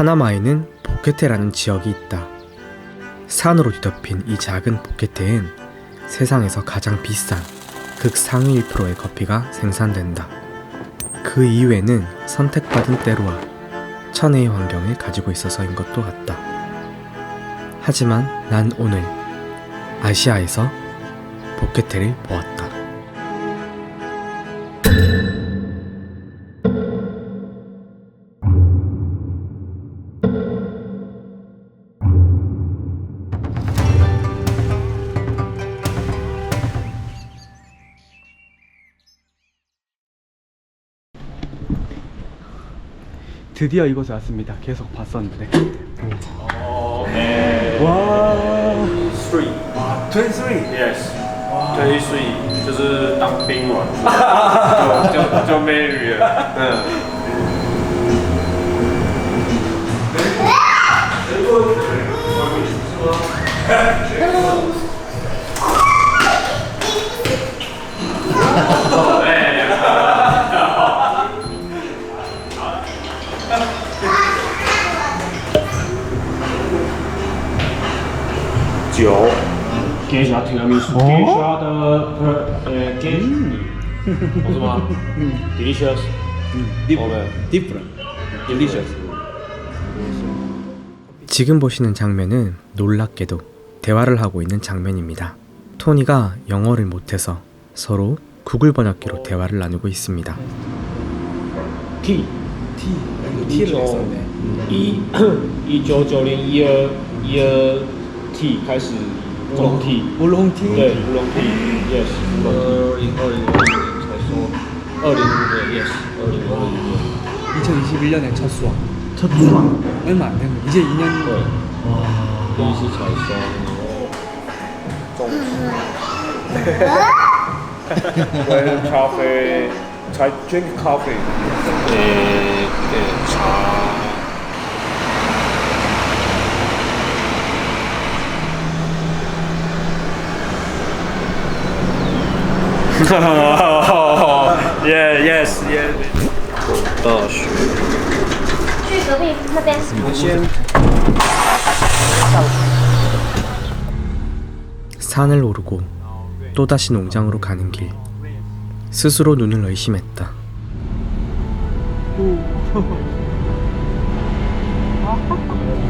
파나마에는 보케테라는 지역이 있다. 산으로 뒤덮인 이 작은 보케테엔 세상에서 가장 비싼 극상위 1%의 커피가 생산된다. 그 이유에는 선택받은 때로와 천혜의 환경을 가지고 있어서인 것도 같다. 하지만 난 오늘 아시아에서 보케테를 보았다. 드디어 이곳에 왔습니다. 계속 봤었는데. 와. Three. 23 Yes. 23就是当兵完，就就就 marry 了。嗯。 酒，给一下提拉米苏，给一下的不是呃给，不是吗？ delicious， different delicious 지금 보시는 장면은 놀랍게도 대화를 하고 있는 장면입니다. 토니가 영어를 못해서 서로 구글 번역기로 대화를 나누고 있습니다. T T T를 했었네 一一九九零一二一二 T 开始乌龙 T， 울롱 T 对乌龙 T，yes，二零二零二零才说，二零对 yes，二零二零 2021년에 첫 수학 첫 수학 얼마 안 되면 이제 2년 对，第一次才收，跟咖啡 才 drink coffee，呃呃茶。 yeah yes yes。大学。去隔壁那边。先 산을 오르고 또다시 농장으로 가는 길. 스스로 눈을 의심했다.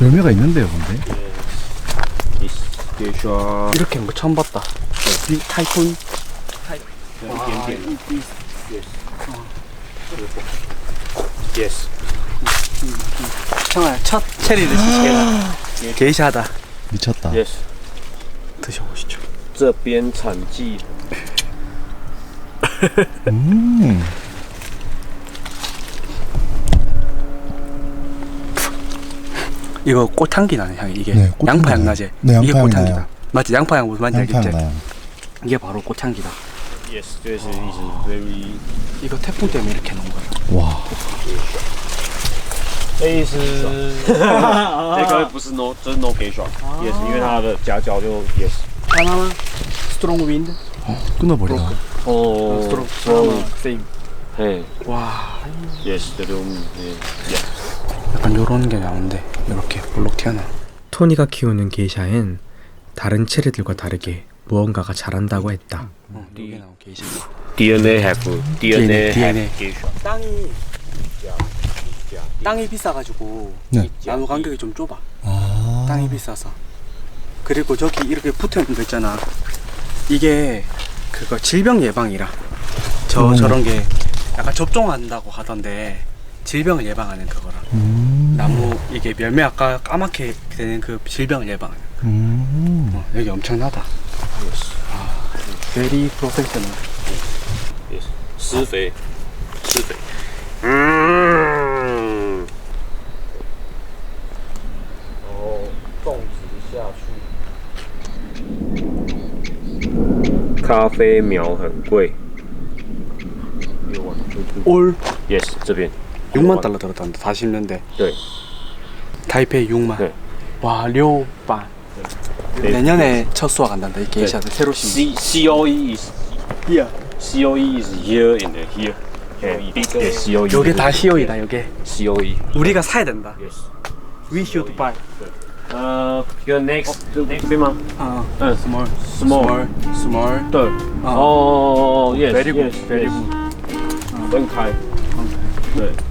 의미가 있는데요, 근데? gay shop 이렇게 뭐 처음 봤다 이 타이푼 一点点。Yes。 청아 첫 체리를 드시게 게이샤다 미쳤다. Yes。 드셔보시죠 这边产季 음. 이거 꽃향기 나는 향이 이게 네, 꽃향기 양파 향 나요. 나지? 네, 이게 양파 향 꽃향기다 나요. 맞지? 양파 향 무슨 말인지 양파향 알겠지? 나요. 이게 바로 꽃향기다 Yes，就是一直 very。 이거 태풍 때문에 이렇게 놓은 거야 와. 这是这个不是 no，这是 no gay shot。Yes，因为它的夹角就 Yes。 하나만 스트롱 윈드 끊어버리다. 哦 스트롱 스트롱 세임 嘿 와 Yes，这种 Yes。 약간 요런 게 나오는데 이렇게 볼록 튀어나와 토니가 키우는 게이샤엔 다른 체리들과 다르게 무언가가 자란다고 했다. 어, 게이샤 DNA have DNA, DNA. 땅이 땅이 비싸가지고 네. 나무 간격이 좀 좁아. 아. 땅이 비싸서. 그리고 저기 이렇게 붙어 있는 거 있잖아. 이게 그거 질병 예방이라. 저 음. 저런 게 약간 접종한다고 하던데 질병을 예방하는 그거라. 음. 나무 이게 열매 아까 까맣게 되는 그 질병을 예방하는. 음. 어, 여기 엄청나다. 아, very professional. Yes. 施肥，施肥。嗯。然后种植下去。咖啡苗很贵。六万。 올 Yes，这边。 6만 달러 들었던데 다 심는데 네. 타이페이 6만 네. 와 료반 네. 내년에 첫 수확 한단다 이 게이샤들 새로 심 C COE is 예. COE is here and here. 예, 예, COE. 요게 다 COE다 요게 COE. 우리가 사야 된다 Yes. We should buy Uh, your next next three month. 아 응. small Small. small Third. 어. Oh, yes. Very good. yes, Very yes. good. Don't cry. 네.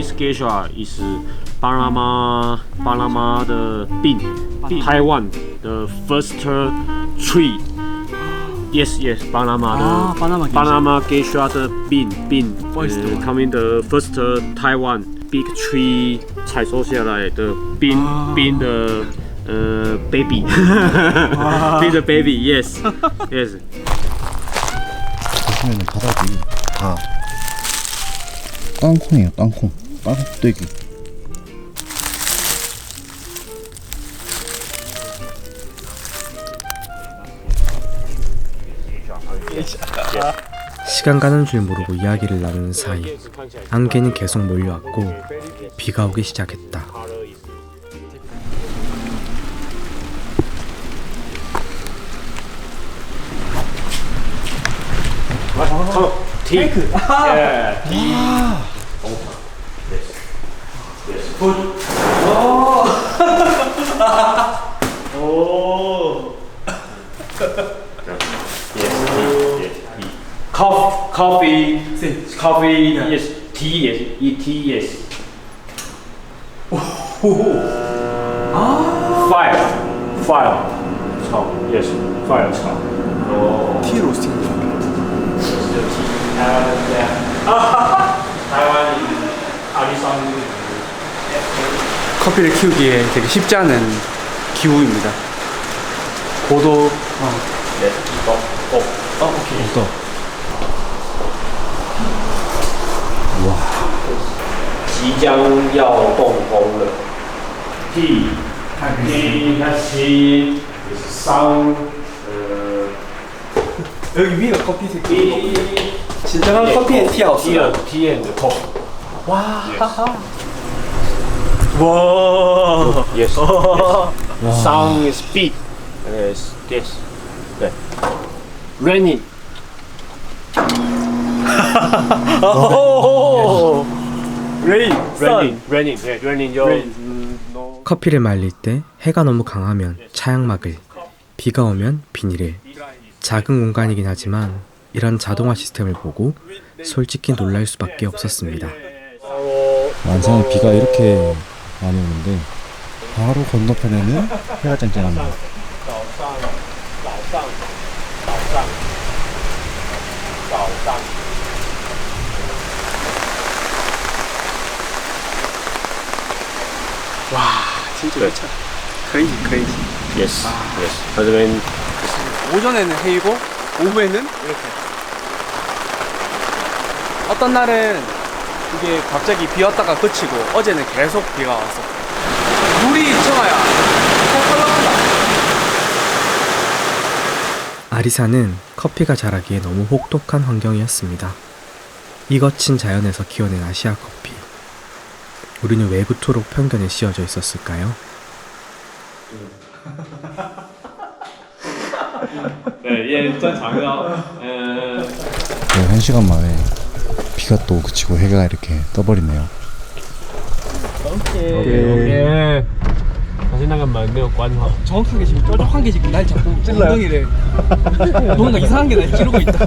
아. Uh, this geisha is Panama Panama 的病 Taiwan the first tree. Yes, yes, Panama 的 아, 바나마 게이샤. Panama geisha 的病病 What is the 呃 one? coming the first Taiwan big tree 采收下来的冰啊冰的呃 baby 冰的 baby yes yes 보시면은 바닥이 다 땅콩이에요. 땅콩. 땅콩떼기. 시간 가는 줄 모르고 이야기를 나누는 사이 안개는 계속 몰려왔고 비가 오기 시작했다. tea yeah Coffee, coffee, coffee, yes, tea, yes, eat tea, yes. Fire, fire, 炒，yes, fire 炒。티 로스팅. 커피를 키우기에 되게 쉽지 않은 기후입니다. 고도 어, 即将要动工了。T T 它七三呃 여기 위가 커피 색깔. T 진정한 커피 앤 티 하우스. T T and coffee. 와. Yes. yes. Sound is big. Yes. Yes. 네. Raining. 레인. Raining. Raining. 네, raining. 요. 음, no. 커피를 말릴 때 해가 너무 강하면 차양막을, 비가 오면 비닐을. 작은 공간이긴 하지만 이런 자동화 시스템을 보고 솔직히 놀랄 수밖에 없었습니다. 완성에 비가 이렇게 많이 오는데 바로 건너편에는 해가 쨍쨍합니다. 와 진짜 그래. 미쳐. 크레이지 크레이지. 예스. 예스. 하지만 오전에는 해이고 오후에는 이렇게. 어떤 날은 이게 갑자기 비 왔다가 그치고 어제는 계속 비가 왔어. 물이 청아야. 아리사는 커피가 자라기에 너무 혹독한 환경이었습니다. 이 거친 자연에서 키워낸 아시아 커피. 우리는 왜 그토록 편견에 씌어져 있었을까요? 네, 얘 일단 장난. 에... 예. 네, 한 시간 만에 비가 또 그치고 해가 이렇게 떠버리네요. 오케이. 오케이. 다시 나간 만명 관화. 정확한 게 지금 뾰족한 게 지금 날 자꾸 엉덩이를 뭔가 이상한 게 날 찌르고 있다.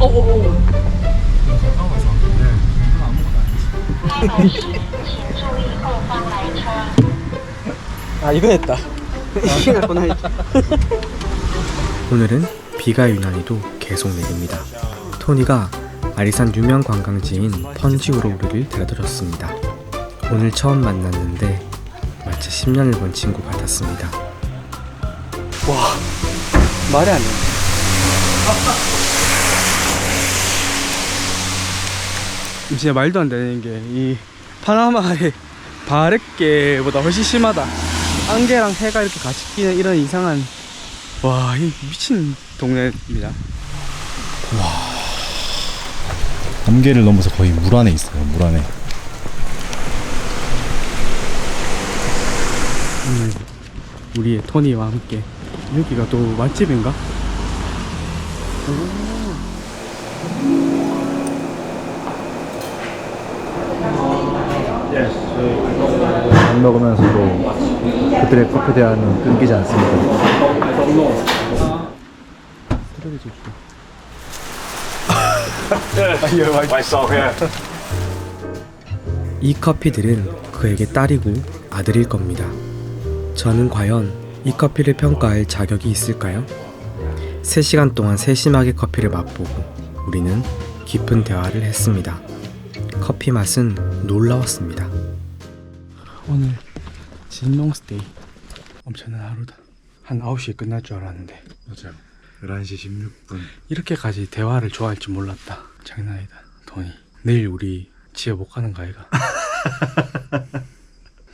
어어어. 아 이거 했다. 오늘은 비가 유난히도 계속 내립니다. 토니가 아리산 유명 관광지인 펀지우로 우리를 데려다줬습니다. 오늘 처음 만났는데 마치 10년을 본 친구 같았습니다. 와 말이 안 돼. 진짜 말도 안 되는 게 이 파나마의 바렛개보다 훨씬 심하다. 안개랑 해가 이렇게 같이 끼는 이런 이상한 와 이 미친 동네입니다. 안개를 넘어서 거의 물 안에 있어요. 물 안에. 오늘 우리의 토니와 함께 여기가 또 맛집인가? 밥 먹으면서도 그들의 커피 대화는 끊기지 않습니다. 이 커피들은 그에게 딸이고 아들일 겁니다. 저는 과연 이 커피를 평가할 자격이 있을까요? 3시간 동안 세심하게 커피를 맛보고 우리는 깊은 대화를 했습니다. 커피 맛은 놀라웠습니다. 오늘 진롱 스테이 엄청난 하루다. 한 9시에 끝날 줄 알았는데 맞아요. 11시 16분. 이렇게까지 대화를 좋아할 줄 몰랐다. 장난 아니다. 토니. 내일 우리 집에 못 가는 거 아이가?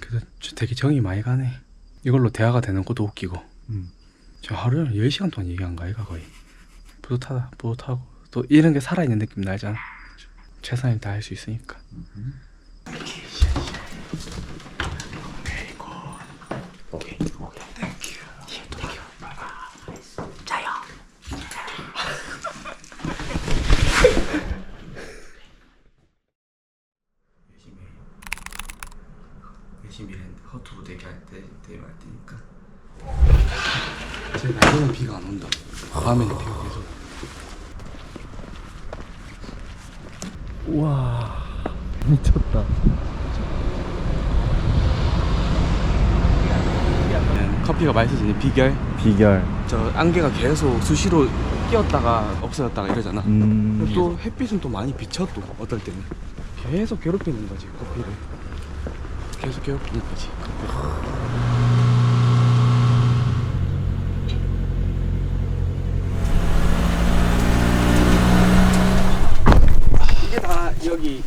그래서 저 되게 정이 많이 가네. 이걸로 대화가 되는 것도 웃기고. 음. 저 하루에 10시간 동안 얘기한 거 아이가 거의. 뿌듯하다. 뿌듯하고. 또 이런 게 살아있는 느낌 나잖아. 최선을 다할 수 있으니까. 열심히 허투루 대기할 때 대화할 때니까 제 낮에는 비가 안 온다. 밤에는 비가 계속. 우와. 미쳤다. 커피가 맛있어지는 비결. 비결. 저 안개가 계속 수시로 끼었다가 없어졌다가 이러잖아. 음. 또 햇빛은 또 많이 비쳐 또 어떨 때는 계속 괴롭히는 거지 커피를. 계속 괴롭히는 거지 커피를. 이게 다 여기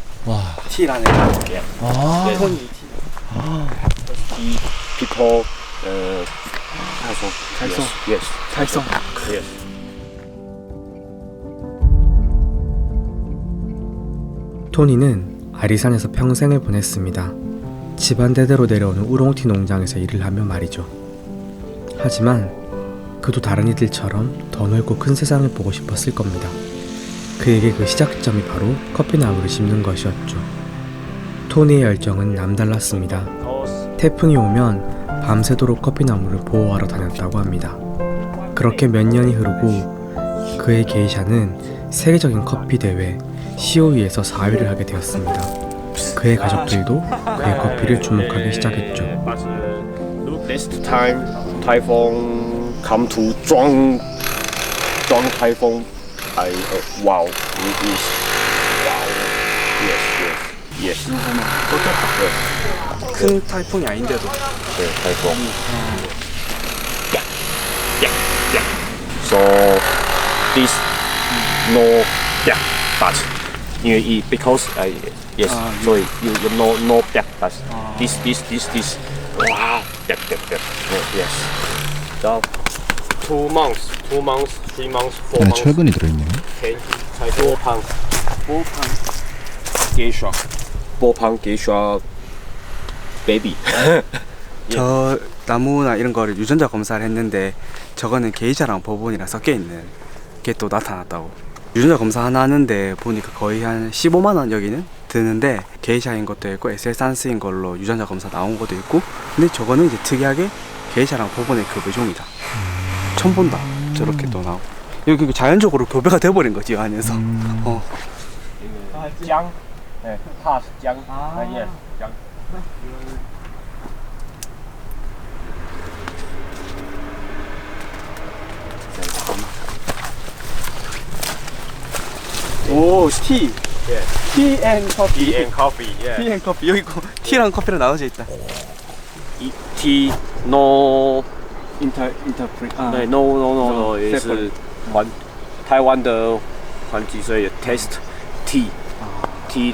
ET라는 거예요. 아. 네. ET. 이 비포 어 달성 달성 yes 달성 yes 토니는 아리산에서 평생을 보냈습니다. 집안 대대로 내려오는 우롱티 농장에서 일을 하며 말이죠. 하지만 그도 다른 이들처럼 더 넓고 큰 세상을 보고 싶었을 겁니다. 그에게 그 시작점이 바로 커피나무를 심는 것이었죠. 토니의 열정은 남달랐습니다. 태풍이 오면 밤새도록 커피나무를 보호하러 다녔다고 합니다. 그렇게 몇 년이 흐르고 그의 게이샤는 세계적인 커피 대회 COE에서 4위를 하게 되었습니다. 그의 가족들도 그의 커피를 주목하기 시작했죠. Next time typhoon come to strong, strong typhoon, I uh, wow, it is. 예. 네. 큰 아닌데도. 네, So this no yeah, but you eat because I yes. So you you no no yeah, but this this this this wow yeah yeah yeah, yes. So two months, two months, three months, four months. 철근이 들어있네요. Okay, four pounds, four pounds. 뭐 방개샵 베비 저 나무나 이런 거를 유전자 검사를 했는데 저거는 게이샤랑 버본이랑 섞여 있는 게 또 나타났다고. 유전자 검사 하나 하는데 보니까 거의 한 15만 원 여기는 드는데 게이샤인 것도 있고 에셀산스인 걸로 유전자 검사 나온 것도 있고 근데 저거는 이제 특이하게 게이샤랑 버본의 그 외종이다. 처음 본다. 저렇게 또 나오고. 여기 자연적으로 교배가 돼버린 거지 안에서. 음. 어. 아, 哎，它是姜，哎，yes，姜。 오 티. 예. 티앤 커피. Tea and coffee, yeah. 티앤 커피 여기 있고 티랑 커피랑 나눠져 있다. E- Tea no， 인터 인터프리. 아. 对，no no no no， No，也 separate 是环台湾的环几岁的 taste tea tea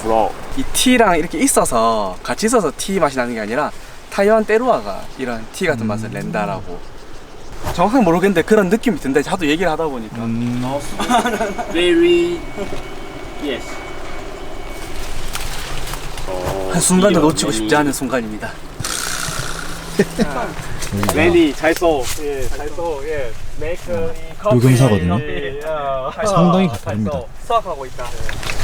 flow. 이 티랑 이렇게 있어서 같이 있어서 티 맛이 나는 게 아니라 타이완 때루아가 이런 티 같은 음. 맛을 낸다라고. 정확하게 모르겠는데 그런 느낌이 든다. 자도 얘기를 하다 보니까. 음, Very yes. 어, 한 순간도 놓치고 싶지 않은 순간입니다. 음. 레디 음. 잘 써. 예 잘 써. 예. 메이크 이 커피. 녹음사거든요. 상당히 가파릅니다. 수학하고 있다. 예.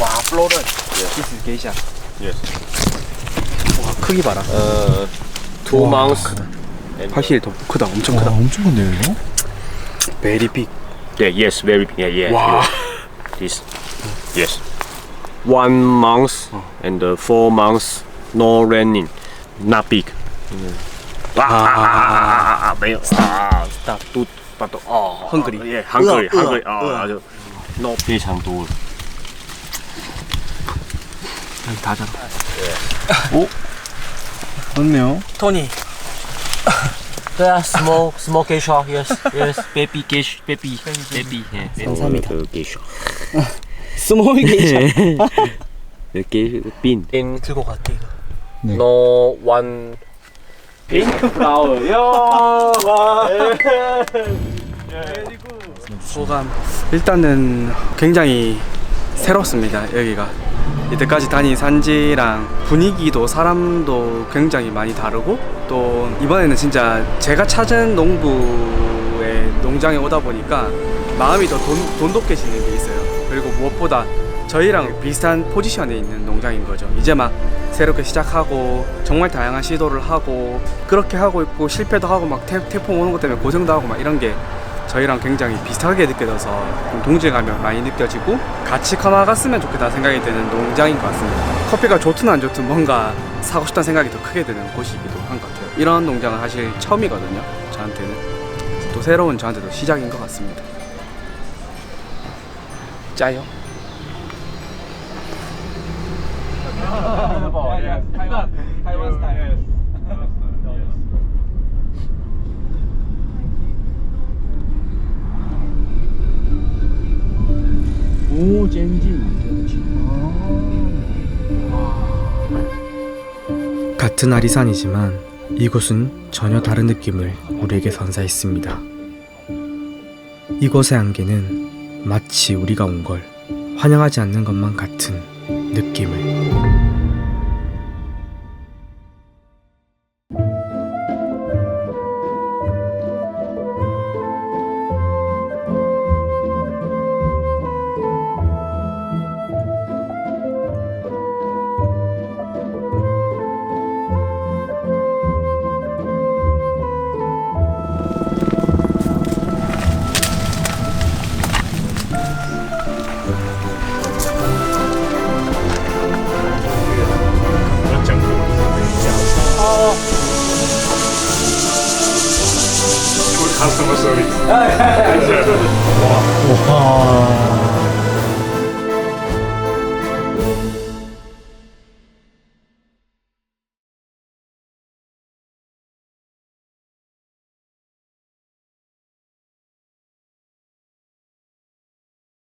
와, 플로럴. Yes. This is geisha. Yes. 와, 크기 봐라. Uh, two 와, months. And 확실히 더 크다. 엄청 크다. 엄청 큰데요, 이거? Very big. Yeah, yes, very big. Yeah, yeah. 와. This. Yes. One month and uh, four months no raining, not big. 아, 아, 매요. 아, 스탑, 두, 빠또, 어, 헝그리. 예, 헝그리, 헝그리. 아, 아주 높이 장도. 여기 다 잡아. 맞네요. 토니. 对啊，small small geisha yes yes baby geisha baby baby 예. 감사합니다. 그 geisha. 스몰 게이샤. 이렇게 빈. 인 들고 갈게 이거 No one pink flower. 야, 와. 소감. 일단은 굉장히 새롭습니다. 여기가. 이때까지 다닌 산지랑 분위기도 사람도 굉장히 많이 다르고 또 이번에는 진짜 제가 찾은 농부의 농장에 오다 보니까 마음이 더 돈, 돈독해지는 게 있어요. 그리고 무엇보다 저희랑 비슷한 포지션에 있는 농장인 거죠. 이제 막 새롭게 시작하고 정말 다양한 시도를 하고 그렇게 하고 있고 실패도 하고 막 태, 태풍 오는 것 때문에 고생도 하고 막 이런 게 저희랑 굉장히 비슷하게 느껴져서 좀 동질감이 많이 느껴지고 같이 커나갔으면 좋겠다 생각이 드는 농장인 것 같습니다. 커피가 좋든 안 좋든 뭔가 사고 싶다는 생각이 더 크게 드는 곳이기도 한 것 같아요. 이런 농장은 사실 처음이거든요. 저한테는 또 새로운 저한테도 시작인 것 같습니다. 짜요. 오, 젠진. 같은 아리산이지만 이곳은 전혀 다른 느낌을 우리에게 선사했습니다. 이곳의 안개는 마치 우리가 온 걸 환영하지 않는 것만 같은 느낌을